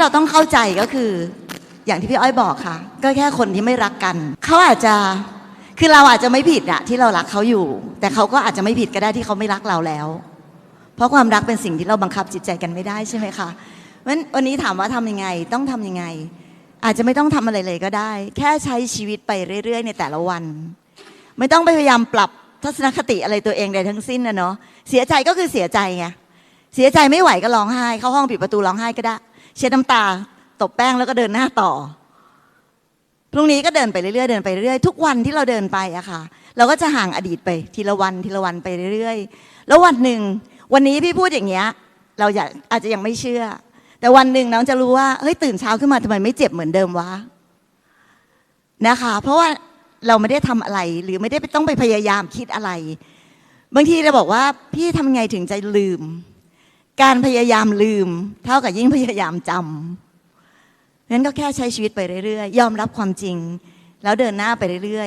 เราต้องเข้าใจก็คือ อย่างที่พี่อ้อยบอกค่ะ ก็แค่คนที่ไม่รักกัน เขาอาจจะคือเราอาจจะไม่ผิดอะที่เรารักเขาอยู่ แต่เขาก็อาจจะไม่ผิดก็ได้ที่เขาไม่รักเราแล้ว เพราะความรักเป็นสิ่งที่เราบังคับจิตใจกันไม่ได้ใช่ไหมคะเพราะฉะนั้นวันนี้ถามว่าทำยังไงต้องทำยังไง อาจจะไม่ต้องทำอะไรเลยก็ได้ แค่ใช้ชีวิตไปเรื่อย ๆ ในแต่ละวัน ไม่ต้องไปพยายามปรับทัศนคติอะไรตัวเองใดทั้งสิ้นนะเนาะเสียใจก็คือเสียใจไงเสียใจไม่ไหวก็ร้องไห้เข้าห้องปิดประตูร้องไห้ก็ได้ เช็ดน้ำตา ตบแป้งแล้วก็เดินหน้าต่อ พรุ่งนี้ก็เดินไปเรื่อยๆเดินไปเรื่อยๆทุกวันที่เราเดินไปอะค่ะ เราก็จะห่างอดีตไปทีละวันทีละวันไปเรื่อยๆแล้ววันหนึ่ง วันนี้พี่พูดอย่างเงี้ย เราอยากอาจจะยังไม่เชื่อ แต่วันหนึ่งน้องจะรู้ว่าเฮ้ยตื่นเช้าขึ้นมาทำไมไม่เจ็บเหมือนเดิมวะนะคะ เพราะว่าเราไม่ได้ทำอะไรหรือไม่ได้ต้องไปพยายามคิดอะไร บางทีเราบอกว่าพี่ทำไงถึงจะลืม การพยายามลืม เท่ากับยิ่งพยายามจำนั้นก็แค่ใช้ชีวิตไปเรื่อยๆ ยอมรับความจริง แล้วเดินหน้าไปเรื่อยๆ